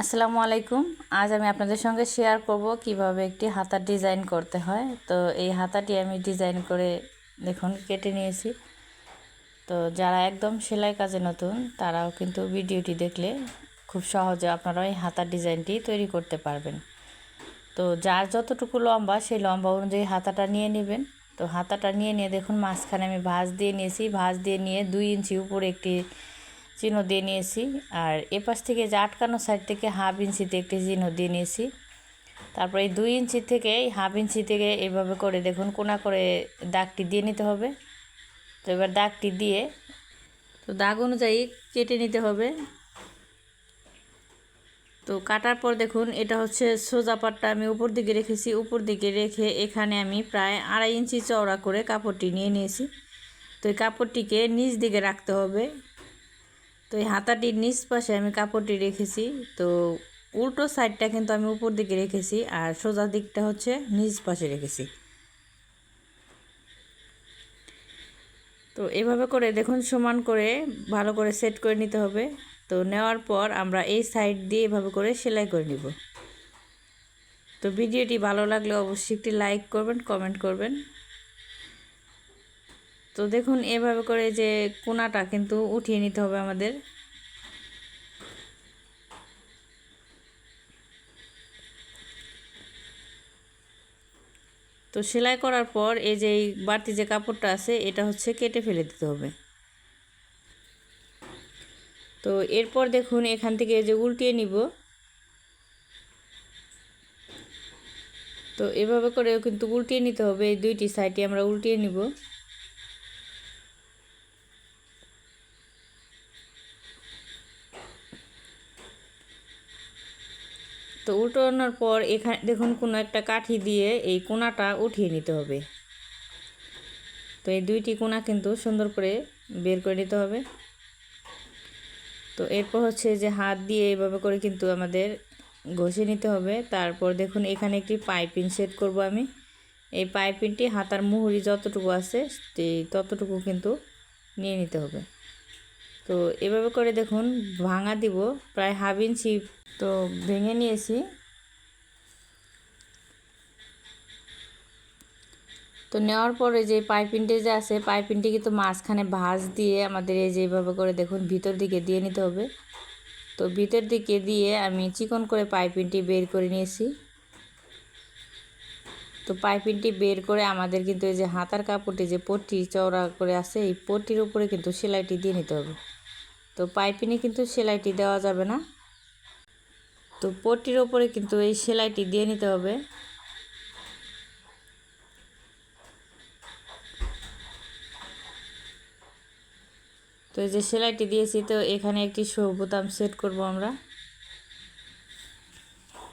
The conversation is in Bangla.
আসসালামু আলাইকুম। আজ আমি আপনাদের সঙ্গে শেয়ার করব কীভাবে একটি হাতার ডিজাইন করতে হয়। তো এই হাতাটি আমি ডিজাইন করে দেখুন, কেটে নিয়েছি। তো যারা একদম সেলাই কাজে নতুন, তারাও কিন্তু ভিডিওটি দেখলে খুব সহজে আপনারা এই হাতার ডিজাইনটি তৈরি করতে পারবেন। তো যার যতটুকু লম্বা, সেই লম্বা অনুযায়ী হাতাটা নিয়ে নেবেন। তো হাতাটা নিয়ে নিয়ে দেখুন, মাঝখানে আমি ভাঁজ দিয়ে নিয়েছি। ভাঁজ দিয়ে নিয়ে দুই ইঞ্চি উপরে একটি চিহ্ন দিয়ে নিয়েছি। আর এপাশ থেকে যে আটকানো সাইড থেকে হাফ ইঞ্চিতে একটি চিহ্ন দিয়ে নিয়েছি। তারপরে এই দুই ইঞ্চি থেকে এই হাফ ইঞ্চি থেকে এভাবে করে দেখুন, কোনা করে দাগটি দিয়ে নিতে হবে। তো এবার দাগটি দিয়ে তো দাগ অনুযায়ী কেটে নিতে হবে। তো কাটার পর দেখুন, এটা হচ্ছে সোজা পাটটা আমি উপর দিকে রেখেছি। উপর দিকে রেখে এখানে আমি প্রায় আড়াই ইঞ্চি চওড়া করে কাপড়টি নিয়ে নিয়েছি। তো এই কাপড়টিকে নিচ দিকে রাখতে হবে। তো এই হাতাটির নিচ পাশে আমি কাপড়টি রেখেছি। তো উল্টো সাইডটা কিন্তু আমি উপর দিকে রেখেছি আর সোজা দিকটা হচ্ছে নিচ পাশে রেখেছি। তো এভাবে করে দেখুন সমান করে ভালো করে সেট করে নিতে হবে। তো নেওয়ার পর আমরা এই সাইড দিয়ে এভাবে করে সেলাই করে নিব। তো ভিডিওটি ভালো লাগলে অবশ্যই একটি লাইক করবেন, কমেন্ট করবেন। তো দেখুন, এভাবে করে যে কোনাটা কিন্তু উঠিয়ে নিতে হবে আমাদের। তো সেলাই করার পর এই যে বাড়তি যে কাপড়টা আছে, এটা হচ্ছে কেটে ফেলে দিতে হবে। তো এরপর দেখুন, এখান থেকে যে উল্টিয়ে নিব। তো এভাবে করেও কিন্তু উল্টিয়ে নিতে হবে। এই দুইটি সাইডে আমরা উল্টিয়ে নিব। তো উল্টানোর পর এখানে দেখুন কোনো একটা কাঠি দিয়ে এই কোনাটা উঠিয়ে নিতে হবে। তো এই দুইটি কোনা কিন্তু সুন্দর করে বের করে নিতে হবে। তো এরপর হচ্ছে যে হাত দিয়ে এইভাবে করে কিন্তু আমাদের ঘষে নিতে হবে। তারপর দেখুন এখানে একটি পাইপিং সেট করব আমি। এই পাইপিংটি হাতার মুহুরি যতটুকু আছে ততটুকু কিন্তু নিয়ে নিতে হবে। তো এভাবে করে দেখুন, ভাঙা দিব, প্রায় হাফ ইঞ্চি তো ভেঙে নিয়েছি। তো নেওয়ার পরে যে পাইপিংটি যে আছে, পাইপিনটি কিন্তু মাঝখানে ভাঁজ দিয়ে আমাদের এই যেভাবে করে দেখুন, ভিতর দিকে দিয়ে নিতে হবে। তো ভিতর দিকে দিয়ে আমি চিকন করে পাইপিনটি বের করে নিয়েছি। তো পাইপিনটি বের করে আমাদের কিন্তু এই যে হাতার কাপড়টি, যে পট্টি চওড়া করে আছে, এই পট্টির উপরে কিন্তু সেলাইটি দিয়ে নিতে হবে। তো পাইপিনে কিন্তু সেলাইটি দেওয়া যাবে না। তো পটির ওপরে কিন্তু এই সেলাইটি দিয়ে নিতে হবে। তো এই যে সেলাইটি দিয়েছি, তো এখানে একটি শো বোতাম সেট করব আমরা।